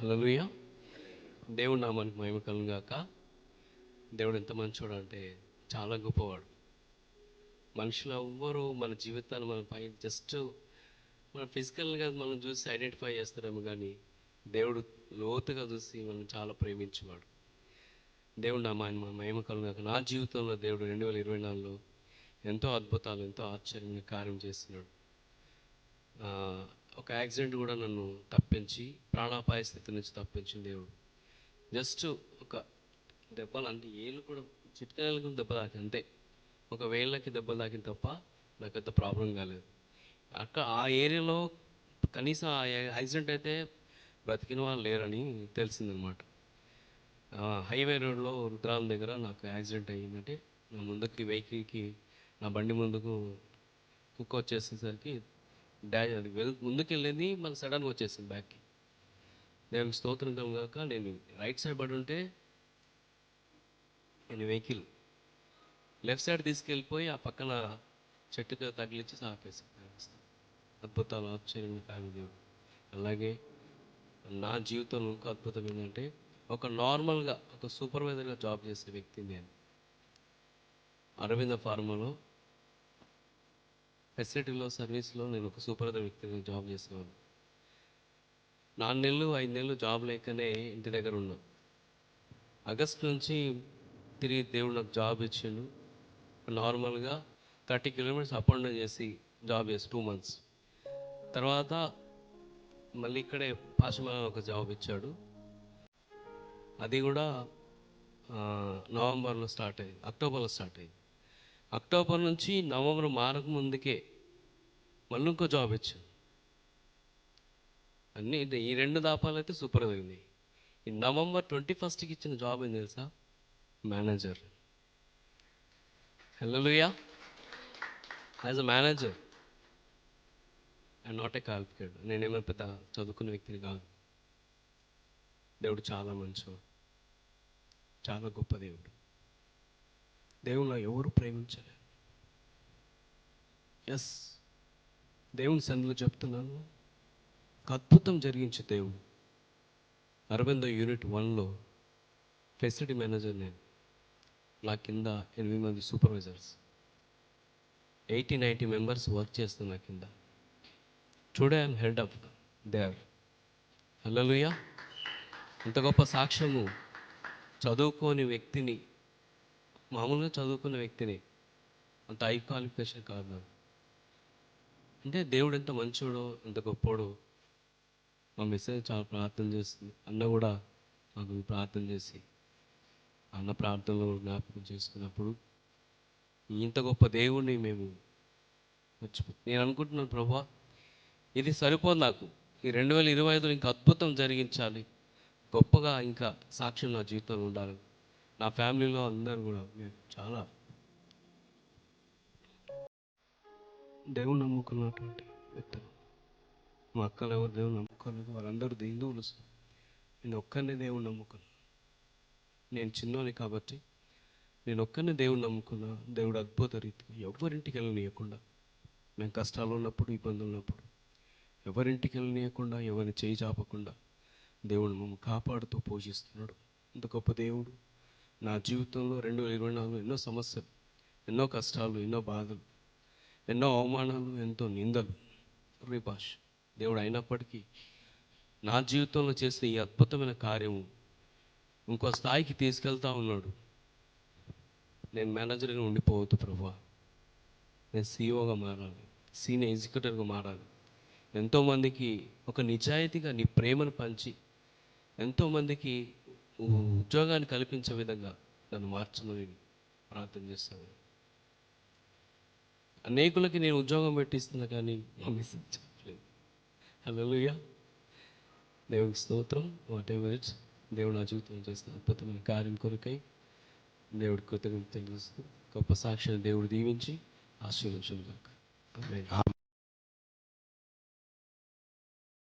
హల్లెలూయా. దేవుడు నామానికి మహిమ కలుగును గాక. దేవుడు ఎంత మంచోడు అంటే చాలా గొప్పవాడు. మనుషులు ఎవ్వరు మన జీవితాన్ని మన పై జస్ట్ మన ఫిజికల్గా మనం చూసి ఐడెంటిఫై చేస్తారేమో కానీ దేవుడు లోతుగా చూసి మనం చాలా ప్రేమించేవాడు. దేవుడు నా మహిమ మహిమ కలుగును గాక. నా జీవితంలో దేవుడు రెండు వేల ఇరవై నాలుగులో ఎంతో అద్భుతాలు ఎంతో ఆశ్చర్యంగా కార్యం చేస్తున్నాడు. ఒక యాక్సిడెంట్ కూడా నన్ను తప్పించి ప్రాణాపాయ స్థితి నుంచి తప్పించింది దేవుడు. జస్ట్ ఒక దెబ్బలు అంటే ఏళ్ళు కూడా చిట్కాయలకు దెబ్బ తాకి అంతే. ఒక వేళ్ళకి దెబ్బ తాకిన తప్ప నాకు పెద్ద ప్రాబ్లం కాలేదు. అక్కడ ఆ ఏరియాలో కనీసం ఆ యాక్సిడెంట్ అయితే బ్రతికిన వాళ్ళు లేరని తెలిసిందనమాట. హైవే రోడ్లో రుద్రాల దగ్గర నాకు యాక్సిడెంట్ అయ్యిందంటే నా ముందుకి వెహికల్కి నా బండి ముందుకు కుక్క వచ్చేసేసరికి డాష్ అది వెల్ ముందుకు వెళ్ళేది మళ్ళీ సడన్గా వచ్చేసింది బ్యాక్కి. నేను స్తోత్రం కాక నేను రైట్ సైడ్ పడి ఉంటే నేను వెహికల్. లెఫ్ట్ సైడ్ తీసుకెళ్ళిపోయి ఆ పక్కన చెట్టుగా తగిలించి ఆపేసి అద్భుతాలు ఆశ్చర్యం కాని దేవుడు. అలాగే నా జీవితంలో ఇంకో అద్భుతం ఏంటంటే ఒక నార్మల్గా ఒక సూపర్వైజర్గా జాబ్ చేసే వ్యక్తిని నేను. అరవింద ఫార్మాలో ఫెసిలిటీలో సర్వీస్లో నేను ఒక సూపర్వైజర్ వ్యక్తిగా జాబ్ చేసేవాడు నాలుగు నెలలు ఐదు నెలలు జాబ్ లేకనే ఇంటి దగ్గర ఉన్నా. ఆగస్ట్ నుంచి తిరిగి దేవుడు నాకు జాబ్ ఇచ్చిండు. నార్మల్గా thirty kilometres up and down చేసి జాబ్ చేసి టూ మంత్స్. తర్వాత మళ్ళీ ఇక్కడే పాశమ ఒక జాబ్ ఇచ్చాడు. అది కూడా నవంబర్లో స్టార్ట్ అయింది అక్టోబర్లో స్టార్ట్ అయింది. అక్టోబర్ నుంచి నవంబర్ మారక ముందుకే మళ్ళీ ఇంకో జాబ్ ఇచ్చాడు అన్నీ ఈ రెండు దాపాలు అయితే సూపర్ అయింది ఈ నవంబర్ ట్వంటీ ఫస్ట్కి ఇచ్చిన జాబ్ ఏంది తెలుసా? Manager hallelujah as a manager and not a complicated నేనేమో పెద్ద చదువుకున్న వ్యక్తిని కాదు. దేవుడు చాలా మంచివాడు చాలా గొప్ప దేవుడు. దేవుణ్ణి ఎవరు ప్రేమించలేదు. ఎస్ దేవుని సన్నిధిలో చెప్తున్నాను. ఒక అద్భుతం జరిగించే దేవుడు. అరవింద యూనిట్ వన్లో ఫెసిలిటీ మేనేజర్ నేను. నా కింద ఎనిమిది మంది supervisors. Eighty ninety members work చేస్తున్న నా కింద. Today I'm head of there hallelujah ఇంత గొప్ప సాక్ష్యము చదువుకోని వ్యక్తిని మామూలుగా చదువుకున్న వ్యక్తిని అంత హై క్వాలిఫికేషన్ కాదు నాకు. అంటే దేవుడు ఎంత మంచోడో ఎంత గొప్పోడో మా మిస్సెస్ చాలా ప్రార్థన చేస్తుంది. అన్న కూడా మాకు ప్రార్థన చేసి అన్న ప్రార్థనలో జ్ఞాపకం చేసుకున్నప్పుడు ఇంత గొప్ప దేవుడిని మేము మర్చిపో నేను అనుకుంటున్నాను ప్రభా ఇది సరిపోదు నాకు. ఈ రెండు వేల ఇరవై ఐదులో ఇంకా అద్భుతం జరిగించాలి. గొప్పగా ఇంకా సాక్ష్యం నా జీవితంలో ఉండాలి నా ఫ్యామిలీలో అందరు కూడా నేను చాలా దేవుని నమ్ముకున్నటువంటి వ్యక్తులు. మా అక్కలు ఎవరు దేవుని నమ్ముకోలేదు వాళ్ళందరూ హిందువులు నేను ఒక్కరినే దేవుని నమ్ముకున్నాను నేను చిన్నోని కాబట్టి నేను ఒక్కరినే దేవుని నమ్ముకున్నా దేవుడు అద్భుత రీతిగా ఎవరింటికి వెళ్ళనీయకుండా మేము కష్టాలు ఉన్నప్పుడు ఇబ్బందులు ఉన్నప్పుడు ఎవరింటికి వెళ్ళనీయకుండా ఎవరిని చేయి చాపకుండా దేవుడు మమ్మల్ని కాపాడుతూ పోషిస్తున్నాడు. ఇంత గొప్ప దేవుడు. నా జీవితంలో రెండు వేల ఇరవై నాలుగు ఎన్నో సమస్యలు ఎన్నో కష్టాలు ఎన్నో బాధలు ఎన్నో అవమానాలు ఎంతో నిందలు భాష దేవుడు అయినప్పటికీ నా జీవితంలో చేసిన ఈ అద్భుతమైన కార్యము ఇంకో స్థాయికి తీసుకెళ్తా ఉన్నాడు. నేను మేనేజర్గా ఉండిపోవద్దు ప్రభా. నేను సీఈఓగా మారాలి సీనియర్ ఎగ్జిక్యూటివ్గా మారాలి. ఎంతోమందికి ఒక నిజాయితీగా నీ ప్రేమను పంచి ఎంతోమందికి ఉద్యోగాన్ని కల్పించే విధంగా నన్ను మార్చమని ప్రార్థన చేస్తాను. అనేకులకి నేను ఉద్యోగం పెట్టిస్తున్నా కానీ మా మిస్సెస్ చెప్పలేదు హలోయ దేవునికి స్తోత్రం. వాట్ ఎవర్ ఇట్స్ దేవుడు నా జీవితం చేస్తున్న అద్భుతమైన కార్యం కొరకై దేవుడి కృతజ్ఞత తెలుస్తూ గొప్ప సాక్షిని దేవుడు దీవించి ఆశీర్వదించుగాక ఆమేన్